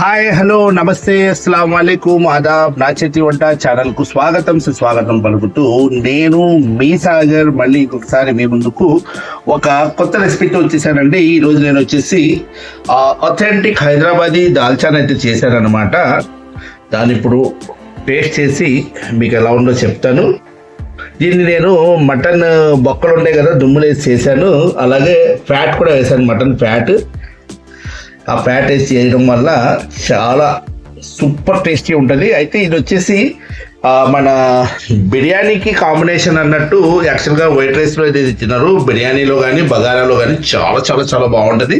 Hi hello నమస్తే అస్సలం వాలేకుమ్ ఆదాబ్ నాచేతి వంట ఛానల్కు స్వాగతం సుస్వాగతం పలుకుతూ నేను మీ సాగర్ మళ్ళీ ఇంకొకసారి మీ ముందుకు ఒక కొత్త రెసిపీతో వచ్చేసానండి. ఈరోజు నేను వచ్చేసి అథెంటిక్ హైదరాబాదీ దాల్చాన్ అయితే చేశానన్నమాట. దాన్ని ఇప్పుడు టేస్ట్ చేసి మీకు ఎలా ఉందో చెప్తాను. దీన్ని నేను మటన్ బొక్కలు ఉంటాయి కదా దుమ్ములు వేసి చేశాను. అలాగే ఫ్యాట్ కూడా వేశాను మటన్ ఫ్యాట్. ఆ ఫ్యాట్ వేసి చేయడం వల్ల చాలా సూపర్ టేస్టీ ఉంటుంది. అయితే ఇది వచ్చేసి మన బిర్యానీకి కాంబినేషన్ అన్నట్టు యాక్చువల్గా వైట్ రైస్లో అయితే తిన్నారు. బిర్యానీలో కానీ బగారాలో కానీ చాలా చాలా చాలా బాగుంటుంది.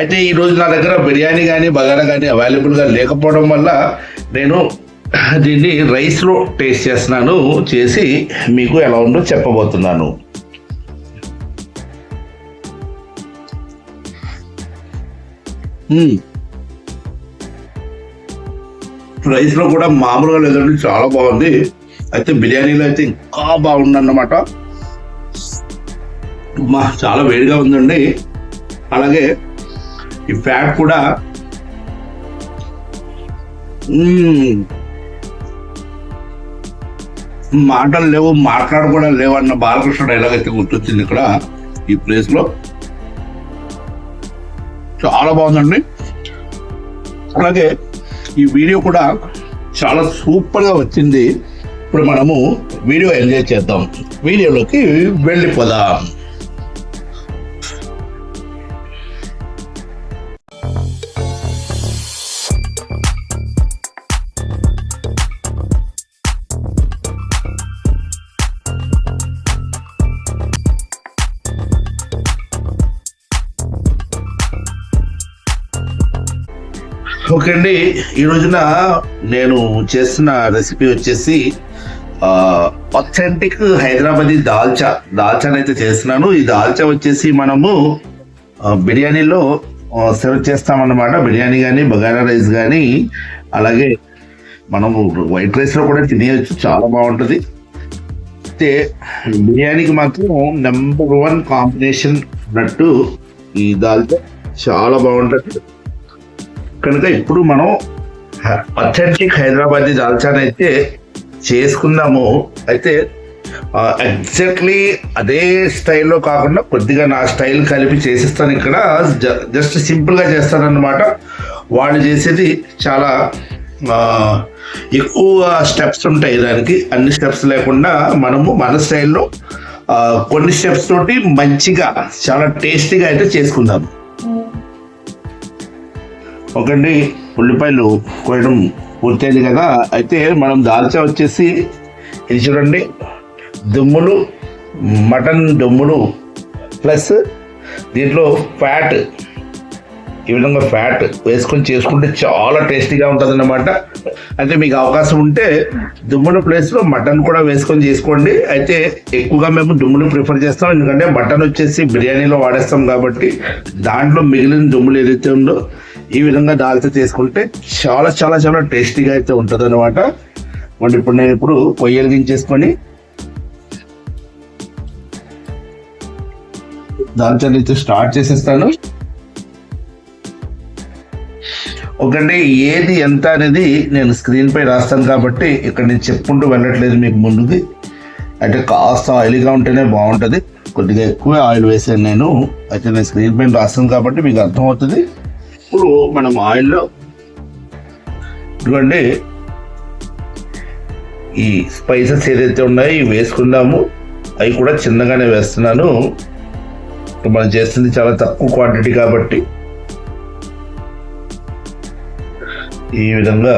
అయితే ఈరోజు నా దగ్గర బిర్యానీ కానీ బగారా కానీ అవైలబుల్గా లేకపోవడం వల్ల నేను దీన్ని రైస్లో టేస్ట్ చేస్తున్నాను చేసి మీకు ఎలా ఉందో చెప్పబోతున్నాను. Hmm. రైస్లో కూడా మామూలుగా లేదండి చాలా బాగుంది. అయితే బిర్యానీలో అయితే ఇంకా బాగుంది అన్నమాట మా చాలా వేడిగా ఉందండి. అలాగే ఈ ఫ్యాట్ కూడా hmm. మాటలు లేవు మాట్లాడకూడా లేవు అన్న బాలకృష్ణ డైలాగ్ అయితే గుర్తొచ్చింది ఇక్కడ ఈ ప్లేస్లో. చాలా బాగుందండి. అలాగే ఈ వీడియో కూడా చాలా సూపర్గా వచ్చింది. ఇప్పుడు మనము వీడియో ఎంజాయ్ చేద్దాం. వీడియోలోకి వెళ్ళిపోదాం. ఓకే అండి ఈ రోజున నేను చేస్తున్న రెసిపీ వచ్చేసి అథెంటిక్ హైదరాబాదీ దాల్చా. దాల్చాని అయితే చేస్తున్నాను. ఈ దాల్చా వచ్చేసి మనము బిర్యానీలో సర్వ్ చేస్తామన్నమాట. బిర్యానీ కానీ బగారా రైస్ కానీ అలాగే మనము వైట్ రైస్లో కూడా తినేయచ్చు. చాలా బాగుంటుంది. అయితే బిర్యానీకి మాత్రం నెంబర్ వన్ కాంబినేషన్ అన్నట్టు ఈ దాల్చా చాలా బాగుంటుంది. కనుక ఇప్పుడు మనం అథెంటిక్ హైదరాబాద్ దాల్చాన్ అయితే చేసుకుందాము. అయితే ఎగ్జాక్ట్లీ అదే స్టైల్లో కాకుండా కొద్దిగా నా స్టైల్ కలిపి చేసిస్తాను ఇక్కడ. జస్ట్ సింపుల్గా చేస్తానన్నమాట. వాళ్ళు చేసేది చాలా ఎక్కువ స్టెప్స్ ఉంటాయి దానికి. అన్ని స్టెప్స్ లేకుండా మనము మన స్టైల్లో కొన్ని స్టెప్స్ తోటి మంచిగా చాలా టేస్టీగా అయితే చేసుకుందాము. ఒకండి ఉల్లిపాయలు కోయడం పూర్తయింది కదా. అయితే మనం దాల్చా వచ్చేసి ఇది చూడండి. దుమ్ములు మటన్ దుమ్ములు ప్లస్ దీంట్లో ఫ్యాట్ ఈ విధంగా ఫ్యాట్ వేసుకొని చేసుకుంటే చాలా టేస్టీగా ఉంటుంది అన్నమాట అయితే మీకు అవకాశం ఉంటే దుమ్ముల ప్లేస్లో మటన్ కూడా వేసుకొని చేసుకోండి. అయితే ఎక్కువగా మేము దుమ్ములు ప్రిఫర్ చేస్తాం. ఎందుకంటే మటన్ వచ్చేసి బిర్యానీలో వాడేస్తాం కాబట్టి దాంట్లో మిగిలిన దుమ్ములు ఏదైతే ఉందో ఈ విధంగా దాల్చా చేసుకుంటే చాలా చాలా చాలా టేస్టీగా అయితే ఉంటుంది అనమాట మరి ఇప్పుడు నేను ఇప్పుడు పొయ్యి వెలిగించేసుకొని దాల్చని అయితే స్టార్ట్ చేసేస్తాను. ఒకటి ఏది ఎంత అనేది నేను స్క్రీన్ పై రాస్తాను కాబట్టి ఇక్కడ నేను చెప్పుకుంటూ వెళ్ళట్లేదు మీకు ముందుది అంటే కాస్త ఆయిల్గా ఉంటేనే బాగుంటుంది. కొద్దిగా ఎక్కువ ఆయిల్ వేసాను నేను. అయితే నేను స్క్రీన్ పైన రాస్తాను కాబట్టి మీకు అర్థమవుతుంది. ఇప్పుడు మనం ఆయిల్లో ఎందుకంటే ఈ స్పైసెస్ ఏదైతే ఉన్నాయో ఇవి వేసుకుందాము. అవి కూడా చిన్నగానే వేస్తున్నాను. మనం చేస్తుంది చాలా తక్కువ క్వాంటిటీ కాబట్టి ఈ విధంగా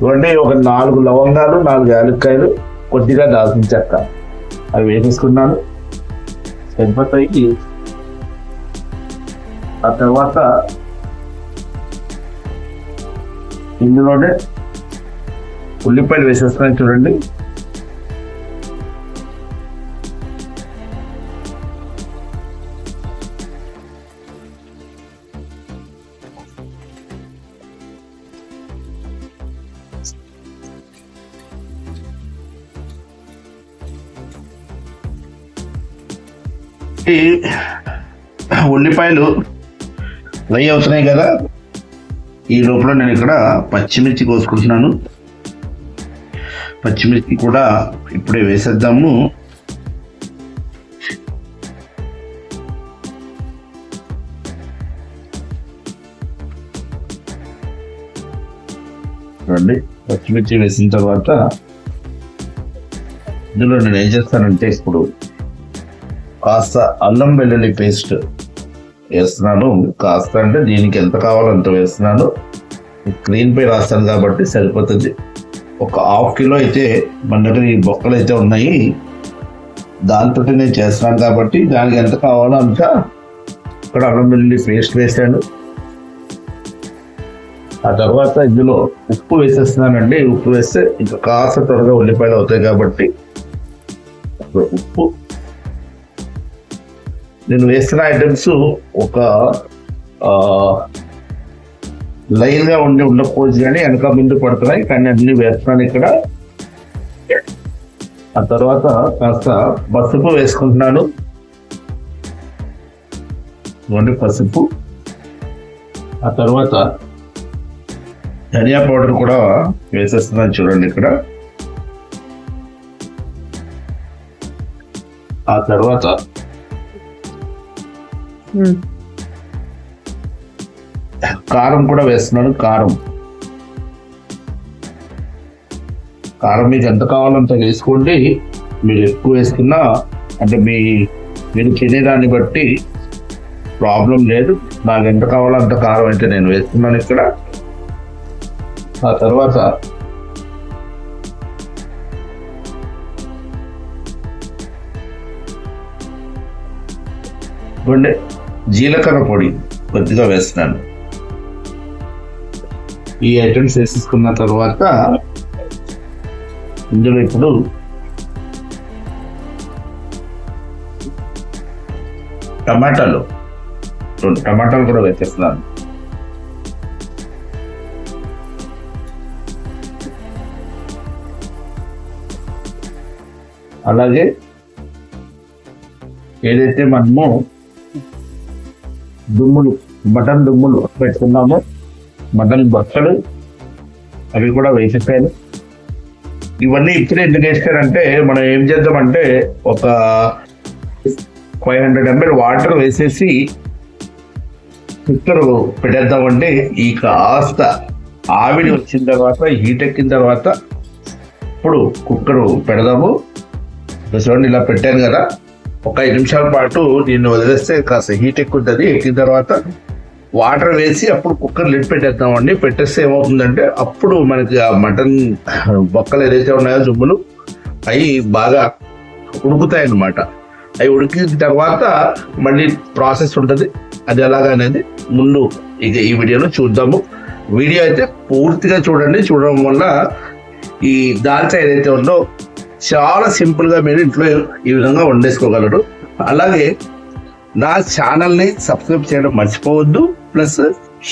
ఇవ్వండి ఒక నాలుగు లవంగాలు నాలుగు యాలక్కాయలు కొద్దిగా దాల్చిన చెక్క అవి వేసేసుకున్నాను. చనిపోతాయి ఆ తర్వాత ఇందులోనే ఉల్లిపాయలు వేసేస్తున్నాను చూడండి. ఈ ఉల్లిపాయలు ఫ్రై అవుతున్నాయి కదా. ఈ లోపల నేను ఇక్కడ పచ్చిమిర్చి కోసుకుంటున్నాను. పచ్చిమిర్చి కూడా ఇప్పుడే వేసేద్దాము. చూడండి పచ్చిమిర్చి వేసిన తర్వాత ఇందులో నేను ఏం చేస్తానంటే ఇప్పుడు కాస్త అల్లం వెల్లుల్లి పేస్ట్ వేస్తున్నాను. కాస్త అంటే దీనికి ఎంత కావాలో అంత వేస్తున్నాను. స్క్రీన్ పై రాస్తాను కాబట్టి సరిపోతుంది. ఒక హాఫ్ కిలో అయితే మన దగ్గర ఈ బొక్కలు అయితే ఉన్నాయి. దాంతో నేను చేస్తున్నాను కాబట్టి దానికి ఎంత కావాలో అంత ఇక్కడ అల్లం వెల్లుల్లి పేస్ట్ వేసాను ఆ తర్వాత ఇందులో ఉప్పు వేసేస్తున్నానండి. ఉప్పు వేస్తే ఇంకా కాస్త త్వరగా ఉల్లిపాయలు అవుతాయి కాబట్టి. ఉప్పు నేను వేస్తున్న ఐటమ్స్ ఒక లైన్గా ఉండి ఉండకపోవచ్చు కానీ వెనక ముందు పడుతున్నాయి. కానీ అన్ని వేస్తున్నాను ఇక్కడ. ఆ తర్వాత కాస్త పసుపు వేసుకుంటున్నాను. ఇవ్వండి పసుపు. ఆ తర్వాత ధనియా పౌడర్ కూడా వేసేస్తున్నాను చూడండి ఇక్కడ. ఆ తర్వాత కారం కూడా వేస్తున్నాను కారం. కారం మీకు ఎంత కావాలంత వేసుకోండి. మీరు ఎక్కువ వేసుకున్నా అంటే మీ మీరు తినేదాన్ని బట్టి ప్రాబ్లం లేదు. నాకు ఎంత కావాలో అంత కారం అయితే నేను వేస్తున్నాను ఇక్కడ. ఆ తర్వాత గుండె జీలకర్ర పొడి కొద్దిగా వేస్తున్నాను. ఈ ఐటమ్స్ వేసేసుకున్న తర్వాత ఇందులో ఇప్పుడు టమాటాలు రెండు టమాటాలు కూడా వేసేస్తున్నాను. అలాగే ఏదైతే మనము దుమ్ములు మటన్ దుమ్ములు పెట్టుకున్నాము మటన్ బట్టలు అవి కూడా వేసేసాను ఇవన్నీ ఇచ్చిన ఎందుకు వేసారంటే మనం ఏం చేద్దామంటే ఒక ఫైవ్ హండ్రెడ్ ఎంఎల్ వాటర్ వేసేసి కుక్కర్ పెట్టేద్దామంటే ఈ కాస్త ఆవిడి వచ్చిన తర్వాత హీట్ ఎక్కిన తర్వాత ఇప్పుడు కుక్కర్ పెడదాము. చూడండి ఇలా పెట్టాను కదా. ఒక ఐదు నిమిషాల పాటు దీన్ని వదిలేస్తే కాస్త హీట్ ఎక్కువ ఉంటుంది ఎక్కిన తర్వాత వాటర్ వేసి అప్పుడు కుక్కర్ లిడ్ పెట్టేద్దామండి పెట్టేస్తే ఏమవుతుందంటే అప్పుడు మనకి ఆ మటన్ బొక్కలు ఏదైతే ఉన్నాయో జుమ్ములు అవి బాగా ఉడుకుతాయి అన్నమాట అవి ఉడికిన తర్వాత మళ్ళీ ప్రాసెస్ ఉంటుంది. అది ఎలాగనేది ముందు ఇక ఈ వీడియోలో చూద్దాము. వీడియో అయితే పూర్తిగా చూడండి. చూడడం వల్ల ఈ దాల్చా ఏదైతే ఉందో చాలా సింపుల్గా మీరు ఇంట్లో ఈ విధంగా వండేసుకోగలరు. అలాగే నా ఛానల్ని సబ్స్క్రైబ్ చేయడం మర్చిపోవద్దు. ప్లస్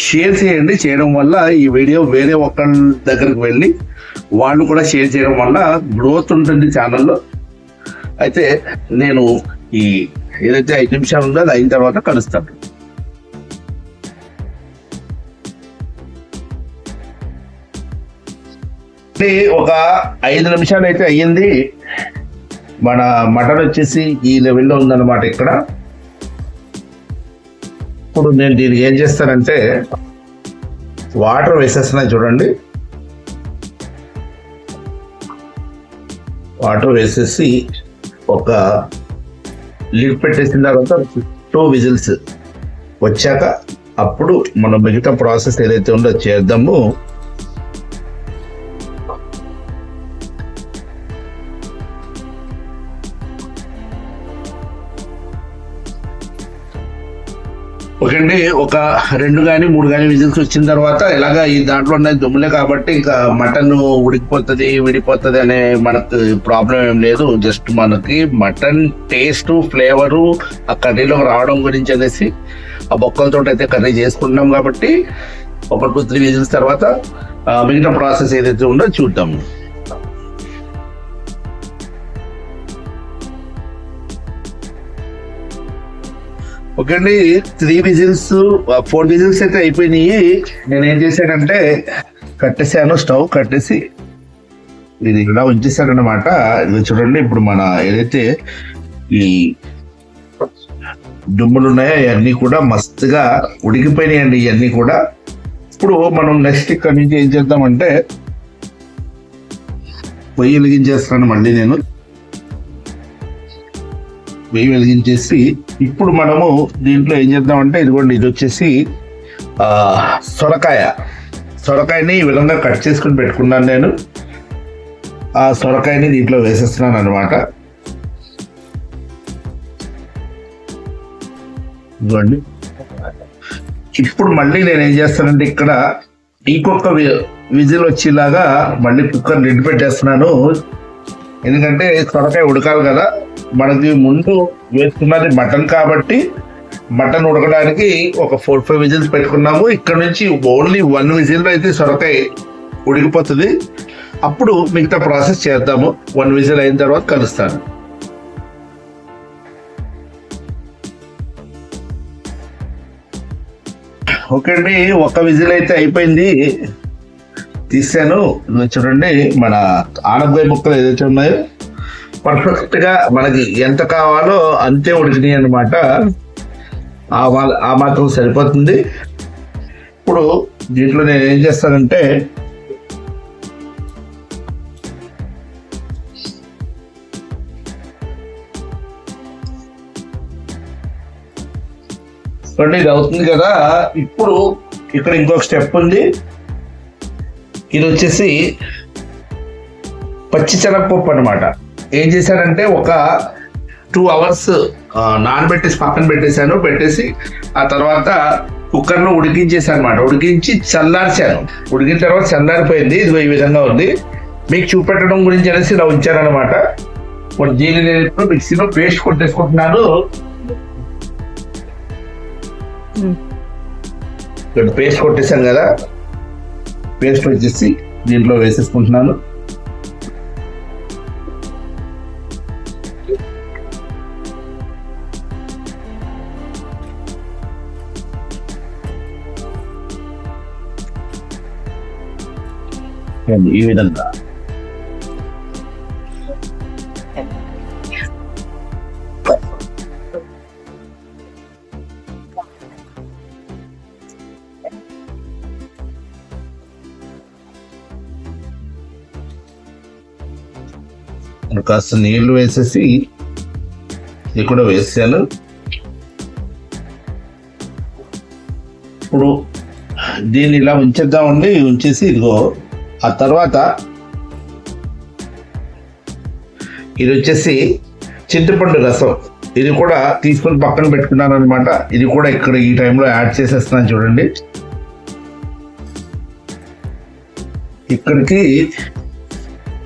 షేర్ చేయండి. చేయడం వల్ల ఈ వీడియో వేరే ఒకళ్ళ దగ్గరికి వెళ్ళి వాళ్ళు కూడా షేర్ చేయడం వల్ల గ్రోత్ ఉంటుంది ఛానల్లో అయితే నేను ఈ ఏదైతే ఐదు నిమిషాలు ఉందో అది అయిన తర్వాత కలుస్తాను. ఒక ఐదు నిమిషాలు అయితే అయ్యింది. మన మటన్ వచ్చేసి ఈ లెవెల్లో ఉందన్నమాట ఇక్కడ. ఇప్పుడు నేను దీన్ని ఏం చేస్తానంటే వాటర్ వేసేస్తున్నా చూడండి. వాటర్ వేసేసి ఒక లిడ్ పెట్టేసిన తర్వాత టూ విజిల్స్ వచ్చాక అప్పుడు మనం మిగతా ప్రాసెస్ ఏదైతే ఉందో చేద్దాము. ఒకండి ఒక రెండు కానీ మూడు కానీ విజిల్స్ వచ్చిన తర్వాత ఇలాగ ఈ దాంట్లో ఉన్నది దుమ్ములే కాబట్టి ఇంకా మటన్ ఉడికిపోతుంది విడిపోతుంది అనే మనకు ప్రాబ్లం ఏం లేదు. జస్ట్ మనకి మటన్ టేస్ట్ ఫ్లేవరు ఆ కర్రీలో రావడం గురించి అనేసి ఆ బొక్కలతో అయితే కర్రీ చేసుకుంటున్నాం కాబట్టి ఒక టూ త్రీ విజిల్స్ తర్వాత మిగతా ప్రాసెస్ ఏదైతే ఉందో చూద్దాము ఓకే అండి త్రీ విజిల్స్ ఫోర్ విజిల్స్ అయితే అయిపోయినాయి. నేను ఏం చేశానంటే కట్టేసాను స్టవ్ కట్టేసి ఇది ఇలా ఉంచేసానమాట ఇది చూడండి ఇప్పుడు మన ఏదైతే ఈ దుమ్ములు ఉన్నాయో ఇవన్నీ కూడా మస్తుగా ఉడికిపోయినాయండి ఇవన్నీ కూడా. ఇప్పుడు మనం నెక్స్ట్ ఇక్కడ నుంచి ఏం చేద్దామంటే పొయ్యి వెలిగించేస్తాను మళ్ళీ నేను. వెయ్యి వెలిగించేసి ఇప్పుడు మనము దీంట్లో ఏం చేద్దామంటే ఇదిగోండి ఇది వచ్చేసి సొరకాయ. సొరకాయని ఈ విధంగా కట్ చేసుకుని పెట్టుకున్నాను నేను. ఆ సొరకాయని దీంట్లో వేసేస్తున్నాను అనమాట ఇదిగోండి. ఇప్పుడు మళ్ళీ నేను ఏం చేస్తానంటే ఇక్కడ ఇంకొక విజిల్ వచ్చేలాగా మళ్ళీ కుక్కర్ నిండి పెట్టేస్తున్నాను ఎందుకంటే సొరకాయ ఉడకాలి కదా. మనకి ముందు వేసుకున్నది మటన్ కాబట్టి మటన్ ఉడకడానికి ఒక ఫోర్ ఫైవ్ విజిల్స్ పెట్టుకున్నాము. ఇక్కడ నుంచి ఓన్లీ వన్ విజిల్ అయితే సొరకాయ ఉడికిపోతుంది. అప్పుడు మిగతా ప్రాసెస్ చేద్దాము. వన్ విజిల్ అయిన తర్వాత కలుస్తాను. ఓకే అండి ఒక విజిల్ అయితే అయిపోయింది. తీసాను. చూడండి మన ఆనపకాయ ముక్కలు ఏదైతే ఉన్నాయో. పర్ఫెక్ట్గా మనకి ఎంత కావాలో అంతే ఉడికినాయి అనమాట ఆ ఆ మాత్రం సరిపోతుంది. ఇప్పుడు దీంట్లో నేను ఏం చేస్తానంటే చూడండి ఇది అవుతుంది కదా. ఇప్పుడు ఇక్కడ ఇంకొక స్టెప్ ఉంది. ఇది వచ్చేసి పచ్చి శనగపప్పు అనమాట ఏం చేశానంటే ఒక టూ అవర్స్ నానబెట్టేసి పక్కన పెట్టేశాను పెట్టేసి ఆ తర్వాత కుక్కర్లో ఉడికించేసాను అనమాట ఉడికించి చల్లార్చాను. ఉడికిన తర్వాత చల్లారిపోయింది. ఇది ఈ విధంగా ఉంది. మీకు చూపెట్టడం గురించి అనేసి ఇలా ఉంచానమాట ఇప్పుడు దీన్ని మిక్సీలో పేస్ట్ కొట్టేసుకుంటున్నాను. ఇక్కడ పేస్ట్ కొట్టేసాను కదా. పేస్ట్ వచ్చేసి దీంట్లో వేసేసుకుంటున్నాను. ఈ విధంగా. కాస్త నీళ్ళు వేసేసి ఇది కూడా వేసాను. ఇప్పుడు దీన్ని ఇలా ఉంచేద్దామండి ఉంచేసి ఇదిగో ఆ తర్వాత ఇది వచ్చేసి చింతపండు రసం. ఇది కూడా తీసుకొని పక్కన పెట్టుకున్నాను అనమాట ఇది కూడా ఇక్కడ ఈ టైంలో యాడ్ చేసేస్తున్నాను చూడండి. ఇక్కడికి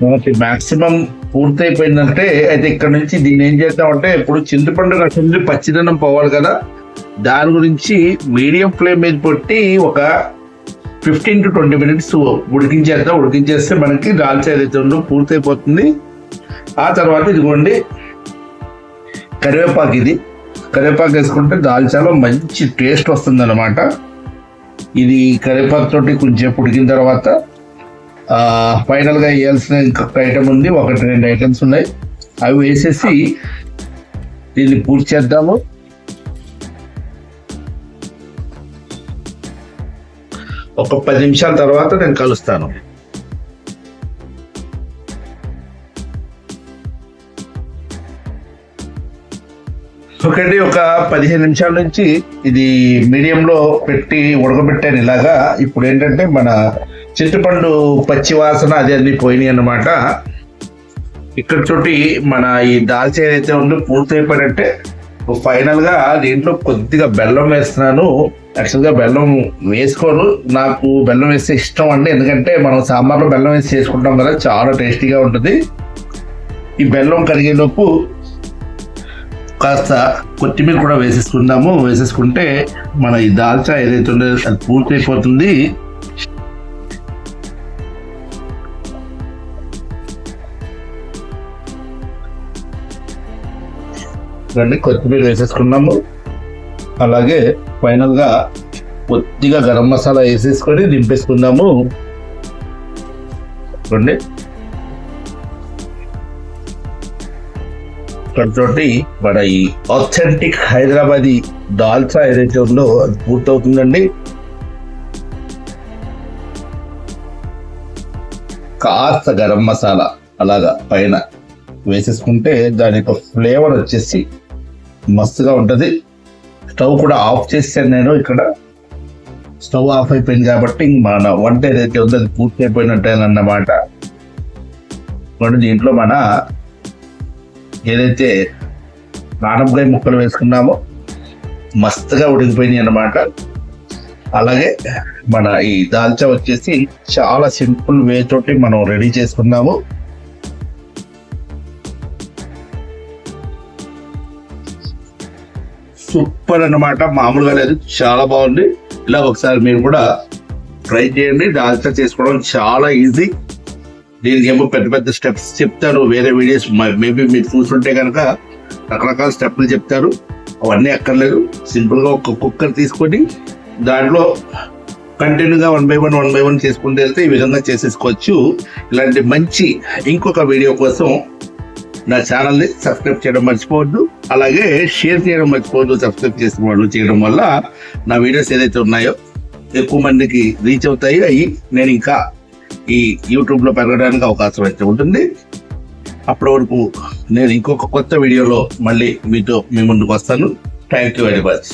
మనకి మ్యాక్సిమం పూర్తయిపోయిందంటే అయితే ఇక్కడ నుంచి దీన్ని ఏం చేద్దామంటే ఇప్పుడు చింతపండు రసం నుంచి పచ్చిదనం పోవాలి కదా. దాని గురించి మీడియం ఫ్లేమ్ మీద పెట్టి ఒక ఫిఫ్టీన్ టు ట్వంటీ మినిట్స్ ఉడికించేద్దాం. ఉడికించేస్తే మనకి దాల్చా ఏదైతే ఉందో పూర్తయిపోతుంది. ఆ తర్వాత ఇదిగోండి కరివేపాకు ఇది. కరివేపాకు వేసుకుంటే దాల్చాలో మంచి టేస్ట్ వస్తుంది అనమాట ఇది కరివేపాకుతోటి కొంచెం ఉడికిన తర్వాత ఫైనల్గా వేయాల్సిన ఇంకొక ఐటమ్ ఉంది. ఒకటి రెండు ఐటమ్స్ ఉన్నాయి. అవి వేసేసి దీన్ని పూర్తి చేద్దాము. ఒక పది నిమిషాల తర్వాత నేను కలుస్తాను. ఒకటి ఒక పదిహేను నిమిషాల నుంచి ఇది మీడియంలో పెట్టి ఉడకబెట్టాను ఇలాగా. ఇప్పుడు ఏంటంటే మన చింతపండు పచ్చి వాసన అది అన్ని పోయినాయి అన్నమాట. ఇక్కడ చోటి మన ఈ దాల్చి ఏదైతే ఉందో పూర్తయిపోయినట్టే ఫైనల్ ఫైనల్గా దీంట్లో కొద్దిగా బెల్లం వేస్తున్నాను. యాక్చువల్గా బెల్లం వేసుకోరు నాకు బెల్లం వేస్తే ఇష్టం అండి. ఎందుకంటే మనం సాంబార్లో బెల్లం వేసి చేసుకుంటాం కదా చాలా టేస్టీగా ఉంటుంది. ఈ బెల్లం కరిగేలోపు కాస్త కొత్తిమీర కూడా వేసేసుకుందాము. వేసేసుకుంటే మన ఈ దాల్చా ఏదైతే ఉండేదో అది పూర్తయిపోతుంది. రండి కొత్తిమీర వేసేసుకున్నాము అలాగే ఫైనల్గా కొద్దిగా గరం మసాలా వేసేసుకొని దింపేసుకుందాము. చూడండి. ఇక్కడతోటి మన ఈ ఆథెంటిక్ హైదరాబాదీ దాల్చా ఏదైతే ఉందో అది పూర్తవుతుందండి. కాస్త గరం మసాలా అలాగా పైన వేసేసుకుంటే దాని యొక్క ఫ్లేవర్ వచ్చేసి మస్తుగా ఉంటుంది. స్టవ్ కూడా ఆఫ్ చేశాను నేను ఇక్కడ. స్టవ్ ఆఫ్ అయిపోయింది కాబట్టి ఇంక మన వంట ఏదైతే ఉందో అది పూర్తి అయిపోయినట్టే అన్నమాట. దీంట్లో మన ఏదైతే నానపకాయ ముక్కలు వేసుకున్నామో మస్తుగా ఉడికిపోయినాయి అన్నమాట. అలాగే మన ఈ దాల్చా వచ్చేసి చాలా సింపుల్ వే తోటి మనం రెడీ చేసుకున్నాము. సూపర్ అనమాట మామూలుగా లేదు. చాలా బాగుంది. ఇలా ఒకసారి మీరు కూడా ట్రై చేయండి. దాల్చా చేసుకోవడం చాలా ఈజీ. దీనికి ఏమో పెద్ద పెద్ద స్టెప్స్ చెప్తారు. వేరే వీడియోస్ మేబీ మీరు చూస్తుంటే కనుక రకరకాల స్టెప్లు చెప్తారు. అవన్నీ అక్కర్లేదు. సింపుల్గా ఒక కుక్కర్ తీసుకొని దాంట్లో కంటిన్యూగా one by one one by one చేసుకుంటూ వెళ్తే ఈ విధంగా చేసేసుకోవచ్చు. ఇలాంటి మంచి ఇంకొక వీడియో కోసం నా ఛానల్ని సబ్స్క్రైబ్ చేయడం మర్చిపోవద్దు. అలాగే షేర్ చేయడం మర్చిపోవద్దు సబ్స్క్రైబ్ చేసిన వాళ్ళు చేయడం వల్ల నా వీడియోస్ ఏదైతే ఉన్నాయో ఎక్కువ మందికి రీచ్ అవుతాయి. అవి నేను ఇంకా ఈ యూట్యూబ్లో పెరగడానికి అవకాశం అయితే ఉంటుంది. అప్పటి వరకు నేను ఇంకొక కొత్త వీడియోలో మళ్ళీ మీతో మీ ముందుకు వస్తాను. Thank you very much